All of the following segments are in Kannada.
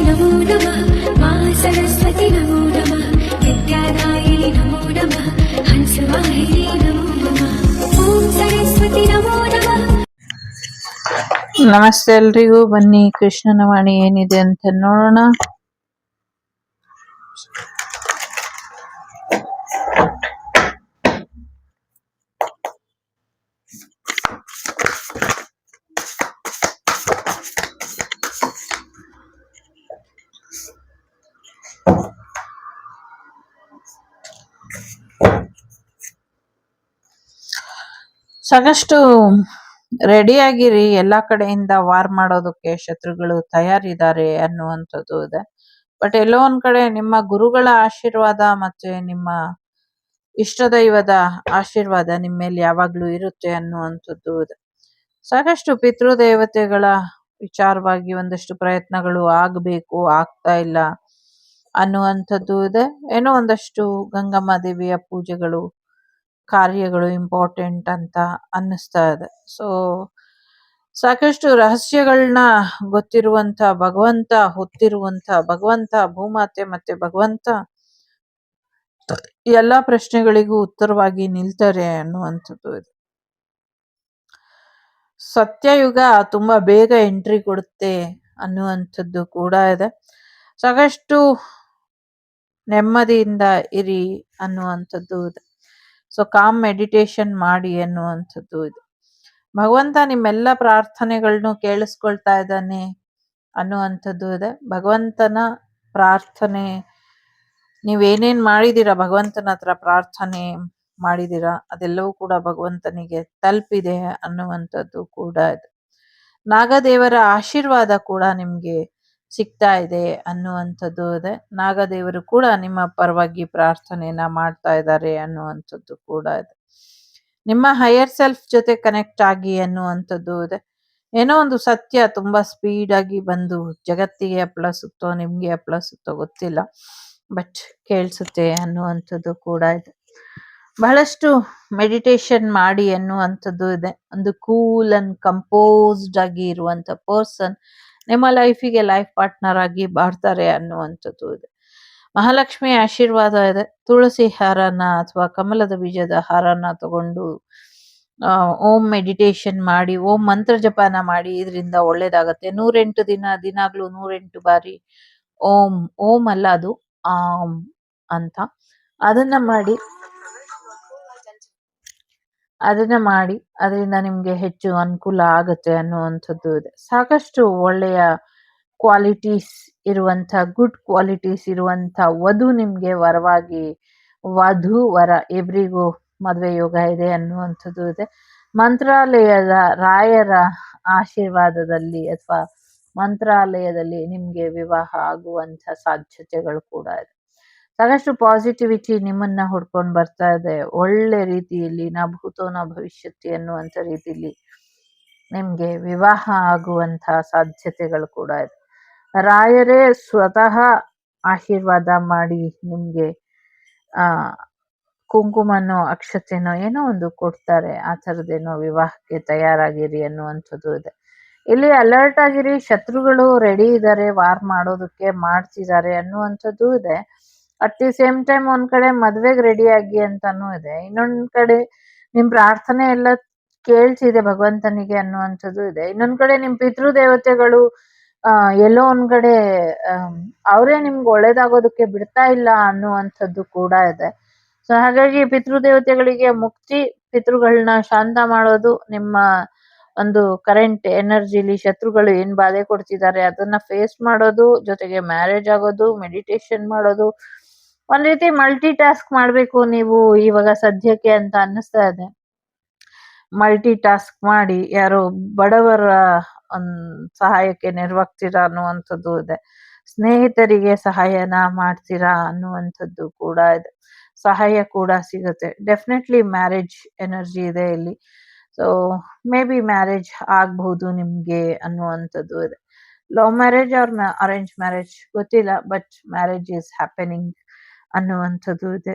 ನಮೋ ನಮಃ, ಮಾ ಸರಸ್ವತಿ ನಮೋ ನಮಃ ನಮೋ ನಮಃ ನಮೋ ನಮಃ. ಓಂ ಸರಸ್ವತಿ ನಮೋ ನಮಃ. ನಮಸ್ತೆ ಎಲ್ರಿಗೂ, ಬನ್ನಿ ಕೃಷ್ಣನ ವಾಣಿ ಏನಿದೆ ಅಂತ ನೋಡೋಣ. ಸಾಕಷ್ಟು ರೆಡಿ ಆಗಿರಿ, ಎಲ್ಲ ಕಡೆಯಿಂದ ವಾರ್ ಮಾಡೋದಕ್ಕೆ ಶತ್ರುಗಳು ತಯಾರಿದ್ದಾರೆ ಅನ್ನುವಂಥದ್ದು ಇದೆ. ಬಟ್ ಎಲ್ಲೋ ಒಂದ್ ಕಡೆ ನಿಮ್ಮ ಗುರುಗಳ ಆಶೀರ್ವಾದ ಮತ್ತೆ ನಿಮ್ಮ ಇಷ್ಟ ದೈವದ ಆಶೀರ್ವಾದ ನಿಮ್ಮ ಮೇಲೆ ಯಾವಾಗ್ಲೂ ಇರುತ್ತೆ ಅನ್ನುವಂಥದ್ದು ಇದೆ. ಸಾಕಷ್ಟು ಪಿತೃದೇವತೆಗಳ ವಿಚಾರವಾಗಿ ಒಂದಷ್ಟು ಪ್ರಯತ್ನಗಳು ಆಗ್ಬೇಕು, ಆಗ್ತಾ ಇಲ್ಲ ಅನ್ನುವಂಥದ್ದು ಇದೆ. ಏನೋ ಒಂದಷ್ಟು ಗಂಗಮ್ಮ ದೇವಿಯ ಪೂಜೆಗಳು ಕಾರ್ಯಗಳು ಇಂಪಾರ್ಟೆಂಟ್ ಅಂತ ಅನ್ನಿಸ್ತಾ ಇದೆ. ಸೊ ಸಾಕಷ್ಟು ರಹಸ್ಯಗಳನ್ನ ಗೊತ್ತಿರುವಂತ ಭಗವಂತ ಹೊತ್ತಿರುವಂತ ಭಗವಂತ, ಭೂಮಾತೆ ಮತ್ತೆ ಭಗವಂತ ಎಲ್ಲಾ ಪ್ರಶ್ನೆಗಳಿಗೂ ಉತ್ತರವಾಗಿ ನಿಲ್ತಾರೆ ಅನ್ನುವಂಥದ್ದು ಇದೆ. ಸತ್ಯಯುಗ ತುಂಬಾ ಬೇಗ ಎಂಟ್ರಿ ಕೊಡುತ್ತೆ ಅನ್ನುವಂಥದ್ದು ಕೂಡ ಇದೆ. ಸಾಕಷ್ಟು ನೆಮ್ಮದಿಯಿಂದ ಇರಿ ಅನ್ನುವಂಥದ್ದು ಇದೆ. ಸೊ ಕಾಮ್ ಮೆಡಿಟೇಷನ್ ಮಾಡಿ ಅನ್ನುವಂಥದ್ದು ಇದೆ. ಭಗವಂತ ನಿಮ್ಮೆಲ್ಲ ಪ್ರಾರ್ಥನೆಗಳನ್ನು ಕೇಳಿಸ್ಕೊಳ್ತಾ ಇದ್ದಾನೆ ಅನ್ನುವಂಥದ್ದು ಇದೆ. ಭಗವಂತನ ಪ್ರಾರ್ಥನೆ, ನೀವೇನೇನ್ ಮಾಡಿದ್ದೀರಾ ಭಗವಂತನ ಹತ್ರ ಪ್ರಾರ್ಥನೆ ಮಾಡಿದ್ದೀರಾ? ಅದೆಲ್ಲವೂ ಕೂಡ ಭಗವಂತನಿಗೆ ತಲುಪಿದೆ ಅನ್ನುವಂಥದ್ದು ಕೂಡ ಇದೆ. ನಾಗದೇವರ ಆಶೀರ್ವಾದ ಕೂಡ ನಿಮ್ಗೆ ಸಿಗ್ತಾ ಇದೆ ಅನ್ನುವಂಥದ್ದು ಇದೆ ನಾಗದೇವರು ಕೂಡ ನಿಮ್ಮ ಪರವಾಗಿ ಪ್ರಾರ್ಥನೆಯನ್ನ ಮಾಡ್ತಾ ಇದ್ದಾರೆ ಅನ್ನುವಂಥದ್ದು ಕೂಡ ಇದೆ ನಿಮ್ಮ ಹೈಯರ್ ಸೆಲ್ಫ್ ಜೊತೆ ಕನೆಕ್ಟ್ ಆಗಿ ಅನ್ನುವಂಥದ್ದು ಇದೆ ಏನೋ ಒಂದು ಸತ್ಯ ತುಂಬಾ ಸ್ಪೀಡ್ ಆಗಿ ಬಂದು ಜಗತ್ತಿಗೆ ಅಪ್ಲಸುತ್ತೋ ನಿಮ್ಗೆ ಅಪ್ಲಸುತ್ತೋ ಗೊತ್ತಿಲ್ಲ. ಬಟ್ ಕೇಳಿಸುತ್ತೆ ಅನ್ನುವಂಥದ್ದು ಕೂಡ ಇದೆ. ಬಹಳಷ್ಟು ಮೆಡಿಟೇಷನ್ ಮಾಡಿ ಅನ್ನುವಂಥದ್ದು ಇದೆ. ಒಂದು ಕೂಲ್ ಅಂಡ್ ಕಂಪೋಸ್ಡ್ ಆಗಿ ಇರುವಂತ ಪರ್ಸನ್ ನಿಮ್ಮ ಲೈಫಿಗೆ ಲೈಫ್ ಪಾರ್ಟ್ನರ್ ಆಗಿ ಬಾಡ್ತಾರೆ ಅನ್ನುವಂಥದ್ದು ಇದೆ. ಮಹಾಲಕ್ಷ್ಮಿ ಆಶೀರ್ವಾದ ಇದೆ. ತುಳಸಿ ಹಾರನ ಅಥವಾ ಕಮಲದ ಬೀಜದ ಹಾರನ ತಗೊಂಡು ಓಂ ಮೆಡಿಟೇಷನ್ ಮಾಡಿ, ಓಂ ಮಂತ್ರ ಜಪಾನ ಮಾಡಿ, ಇದರಿಂದ ಒಳ್ಳೇದಾಗತ್ತೆ. ನೂರೆಂಟು ದಿನ, ದಿನಾಗ್ಲೂ ನೂರೆಂಟು ಬಾರಿ ಓಂ ಓಂ ಅಲ್ಲ ಅದು ಆಂ ಅಂತ. ಅದನ್ನ ಮಾಡಿ ಅದನ್ನ ಮಾಡಿ ಅದರಿಂದ ನಿಮ್ಗೆ ಹೆಚ್ಚು ಅನುಕೂಲ ಆಗುತ್ತೆ ಅನ್ನುವಂಥದ್ದು ಇದೆ. ಸಾಕಷ್ಟು ಒಳ್ಳೆಯ ಕ್ವಾಲಿಟೀಸ್ ಇರುವಂತ ಗುಡ್ ಕ್ವಾಲಿಟೀಸ್ ಇರುವಂತ ವಧು ನಿಮ್ಗೆ ವರವಾಗಿ, ವಧು ವರ ಇಬ್ರಿಗೂ ಮದುವೆ ಯೋಗ ಇದೆ ಅನ್ನುವಂಥದ್ದು ಇದೆ. ಮಂತ್ರಾಲಯದ ರಾಯರ ಆಶೀರ್ವಾದದಲ್ಲಿ ಅಥವಾ ಮಂತ್ರಾಲಯದಲ್ಲಿ ನಿಮ್ಗೆ ವಿವಾಹ ಆಗುವಂತ ಸಾಧ್ಯತೆಗಳು ಕೂಡ ಇದೆ. ಸಾಕಷ್ಟು ಪಾಸಿಟಿವಿಟಿ ನಿಮ್ಮನ್ನ ಹುಡ್ಕೊಂಡು ಬರ್ತಾ ಇದೆ. ಒಳ್ಳೆ ರೀತಿಯಲ್ಲಿ ನಾ ಭೂತೋ ನ ಭವಿಷ್ಯತಿ ಅನ್ನುವಂಥ ರೀತಿಯಲ್ಲಿ ನಿಮ್ಗೆ ವಿವಾಹ ಆಗುವಂತ ಸಾಧ್ಯತೆಗಳು ಕೂಡ ಇದೆ. ರಾಯರೇ ಸ್ವತಃ ಆಶೀರ್ವಾದ ಮಾಡಿ ನಿಮ್ಗೆ, ಆ, ಕುಂಕುಮನೋ, ಅಕ್ಷತೆನೋ ಏನೋ ಒಂದು ಕೊಡ್ತಾರೆ. ಆ ಥರದ್ದೇನೋ ವಿವಾಹಕ್ಕೆ ತಯಾರಾಗಿರಿ ಅನ್ನುವಂಥದ್ದು ಇದೆ. ಇಲ್ಲಿ ಅಲರ್ಟ್ ಆಗಿರಿ, ಶತ್ರುಗಳು ರೆಡಿ ಇದ್ದಾರೆ ವಾರ್ ಮಾಡೋದಕ್ಕೆ ಮಾಡ್ತಿದ್ದಾರೆ ಅನ್ನುವಂಥದ್ದು ಇದೆ. ಅಟ್ ದಿ ಸೇಮ್ ಟೈಮ್ ಒಂದ್ ಕಡೆ ಮದ್ವೆಗ್ ರೆಡಿ ಆಗಿ ಅಂತಾನು ಇದೆ. ಇನ್ನೊಂದ್ ಕಡೆ ನಿಮ್ ಪ್ರಾರ್ಥನೆ ಎಲ್ಲ ಕೇಳ್ತಿದೆ ಭಗವಂತನಿಗೆ ಅನ್ನುವಂಥದ್ದು ಇದೆ. ಇನ್ನೊಂದ್ ಕಡೆ ನಿಮ್ ಪಿತೃ ದೇವತೆಗಳು ಆ, ಎಲ್ಲೋ ಒಂದ್ ಕಡೆ ಅವರೇ ನಿಮ್ಗೆ ಒಳ್ಳೇದಾಗೋದಕ್ಕೆ ಬಿಡ್ತಾ ಇಲ್ಲ ಅನ್ನುವಂಥದ್ದು ಕೂಡ ಇದೆ. ಸೊ ಹಾಗಾಗಿ ಪಿತೃದೇವತೆಗಳಿಗೆ ಮುಕ್ತಿ ಪಿತೃಗಳನ್ನ ಶಾಂತ ಮಾಡೋದು ನಿಮ್ಮ ಒಂದು ಕರೆಂಟ್ ಎನರ್ಜಿಲಿ ಶತ್ರುಗಳು ಏನ್ ಬಾಧೆ ಕೊಡ್ತಿದ್ದಾರೆ ಅದನ್ನ ಫೇಸ್ ಮಾಡೋದು, ಜೊತೆಗೆ ಮ್ಯಾರೇಜ್ ಆಗೋದು ಮೆಡಿಟೇಷನ್ ಮಾಡೋದು ಒಂದ್ ರೀತಿ ಮಲ್ಟಿ ಟಾಸ್ಕ್ ಮಾಡ್ಬೇಕು ನೀವು ಇವಾಗ ಸದ್ಯಕ್ಕೆ ಅಂತ ಅನ್ನಿಸ್ತಾ ಇದೆ. ಮಲ್ಟಿ ಟಾಸ್ಕ್ ಮಾಡಿ ಯಾರು ಬಡವರ ಸಹಾಯಕ್ಕೆ ನೆರವಾಗ್ತೀರಾ ಅನ್ನುವಂಥದ್ದು ಇದೆ. ಸ್ನೇಹಿತರಿಗೆ ಸಹಾಯನ ಮಾಡ್ತೀರಾ ಅನ್ನುವಂಥದ್ದು ಕೂಡ ಇದೆ. ಸಹಾಯ ಕೂಡ ಸಿಗುತ್ತೆ. ಡೆಫಿನೆಟ್ಲಿ ಮ್ಯಾರೇಜ್ ಎನರ್ಜಿ ಇದೆ ಇಲ್ಲಿ. ಸೊ ಮೇ ಬಿ ಮ್ಯಾರೇಜ್ ಆಗ್ಬಹುದು ನಿಮ್ಗೆ ಅನ್ನುವಂಥದ್ದು ಇದೆ. Love marriage or arrange marriage ಗೊತ್ತಿಲ್ಲ ಬಟ್ ಮ್ಯಾರೇಜ್ ಈಸ್ ಹ್ಯಾಪನಿಂಗ್ ಅನ್ನುವಂಥದ್ದು ಇದೆ.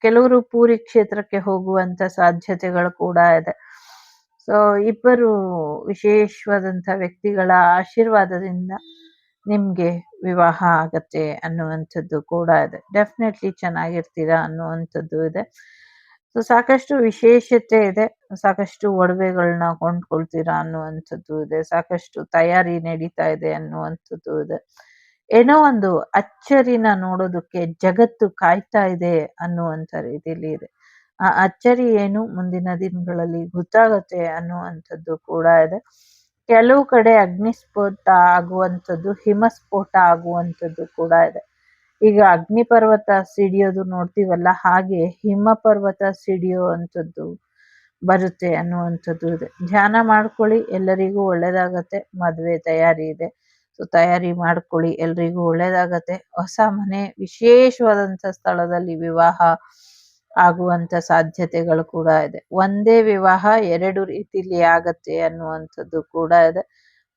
ಕೆಲವರು ಪೂರಿ ಕ್ಷೇತ್ರಕ್ಕೆ ಹೋಗುವಂತ ಸಾಧ್ಯತೆಗಳು ಕೂಡ ಇದೆ. ಸೊ ಇಬ್ಬರು ವಿಶೇಷವಾದಂತ ವ್ಯಕ್ತಿಗಳ ಆಶೀರ್ವಾದದಿಂದ ನಿಮ್ಗೆ ವಿವಾಹ ಆಗತ್ತೆ ಅನ್ನುವಂಥದ್ದು ಕೂಡ ಇದೆ. ಡೆಫಿನೆಟ್ಲಿ ಚೆನ್ನಾಗಿರ್ತೀರಾ ಅನ್ನುವಂಥದ್ದು ಇದೆ. ಸೊ ಸಾಕಷ್ಟು ವಿಶೇಷತೆ ಇದೆ. ಸಾಕಷ್ಟು ಒಡವೆಗಳನ್ನ ಕೊಂಡ್ಕೊಳ್ತೀರಾ ಅನ್ನುವಂಥದ್ದು ಇದೆ. ಸಾಕಷ್ಟು ತಯಾರಿ ನಡೀತಾ ಇದೆ ಅನ್ನುವಂಥದ್ದು ಇದೆ. ಏನೋ ಒಂದು ಅಚ್ಚರಿನ ನೋಡೋದಕ್ಕೆ ಜಗತ್ತು ಕಾಯ್ತಾ ಇದೆ ಅನ್ನುವಂಥ ರೀತಿಯಲ್ಲಿ ಇದೆ. ಆ ಅಚ್ಚರಿ ಏನು ಮುಂದಿನ ದಿನಗಳಲ್ಲಿ ಗೊತ್ತಾಗತ್ತೆ ಅನ್ನುವಂಥದ್ದು ಕೂಡ ಇದೆ. ಕೆಲವು ಕಡೆ ಅಗ್ನಿಸ್ಫೋಟ ಆಗುವಂಥದ್ದು, ಹಿಮಸ್ಫೋಟ ಆಗುವಂಥದ್ದು ಕೂಡ ಇದೆ. ಈಗ ಅಗ್ನಿ ಪರ್ವತ ಸಿಡಿಯೋದು ನೋಡ್ತೀವಲ್ಲ, ಹಾಗೆ ಹಿಮ ಪರ್ವತ ಸಿಡಿಯುವಂಥದ್ದು ಬರುತ್ತೆ ಅನ್ನುವಂಥದ್ದು ಇದೆ. ಧ್ಯಾನ ಮಾಡ್ಕೊಳ್ಳಿ, ಎಲ್ಲರಿಗೂ ಒಳ್ಳೇದಾಗತ್ತೆ, ಮದುವೆ ತಯಾರಿ ಇದೆ. ಸೊ ತಯಾರಿ ಮಾಡ್ಕೊಳ್ಳಿ, ಎಲ್ರಿಗೂ ಒಳ್ಳೇದಾಗತ್ತೆ. ಹೊಸ ಮನೆ, ವಿಶೇಷವಾದಂಥ ಸ್ಥಳದಲ್ಲಿ ವಿವಾಹ ಆಗುವಂತ ಸಾಧ್ಯತೆಗಳು ಕೂಡ ಇದೆ. ಒಂದೇ ವಿವಾಹ ಎರಡು ರೀತಿಲಿ ಆಗತ್ತೆ ಅನ್ನುವಂಥದ್ದು ಕೂಡ ಇದೆ.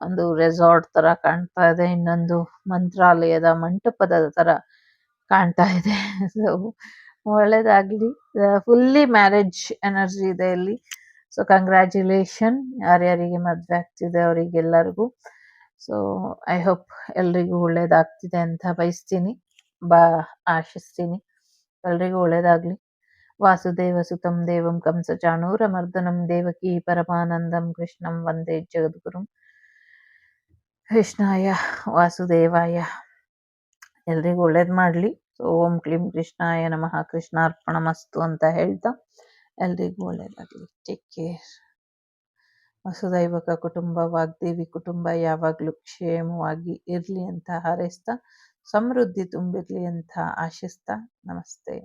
ಒಂದು ರೆಸಾರ್ಟ್ ತರ ಕಾಣ್ತಾ ಇದೆ, ಇನ್ನೊಂದು ಮಂತ್ರಾಲಯದ ಮಂಟಪದ ತರ ಕಾಣ್ತಾ ಇದೆ. ಸೊ ಒಳ್ಳೇದಾಗ್ಲಿ. ಫುಲ್ಲಿ ಮ್ಯಾರೇಜ್ ಎನರ್ಜಿ ಇದೆ ಇಲ್ಲಿ. ಸೊ ಕಂಗ್ರ್ಯಾಚುಲೇಷನ್ ಯಾರ್ಯಾರಿಗೆ ಮದುವೆ ಆಗ್ತಿದೆ ಅವರಿಗೆಲ್ಲರಿಗೂ. ಸೊ ಐ ಹೋಪ್ ಎಲ್ರಿಗೂ ಒಳ್ಳೇದಾಗ್ತಿದೆ ಅಂತ ಬಯಸ್ತೀನಿ. ಬಾ, ಆಶಿಸ್ತೀನಿ. ಎಲ್ರಿಗೂ ಒಳ್ಳೇದಾಗ್ಲಿ. ವಾಸುದೇವ ಸುತಂ ದೇವಂ ಕಂಸ ಚಾಣೂರ ಮರ್ದನಂ ದೇವಕಿ ಪರಮಾನಂದಂ ಕೃಷ್ಣಂ ವಂದೇ ಜಗದ್ಗುರುಂ. ಕೃಷ್ಣಾಯ, ವಾಸುದೇವಾಯ. ಎಲ್ರಿಗೂ ಒಳ್ಳೇದು ಮಾಡ್ಲಿ. ಸೊ ಓಂ ಕ್ಲೀಂ ಕೃಷ್ಣಾಯ ನಮಃ. ಕೃಷ್ಣಾರ್ಪಣಮಸ್ತು ಅಂತ ಹೇಳ್ತಾ ಎಲ್ರಿಗೂ ಒಳ್ಳೇದಾಗಲಿ. ಟೇಕ್ ಕೇರ್ ವಸುದೈವಕ ಕುಟುಂಬ ವಾಗ್ದೇವಿ ಕುಟುಂಬ ಯಾವಾಗಲೂ ಕ್ಷೇಮವಾಗಿ ಇರಲಿ ಅಂತ ಹಾರೈಸ್ತಾ ಸಮೃದ್ಧಿ ತುಂಬಿರ್ಲಿ ಅಂತ ಆಶಿಸ್ತಾ ನಮಸ್ತೆ.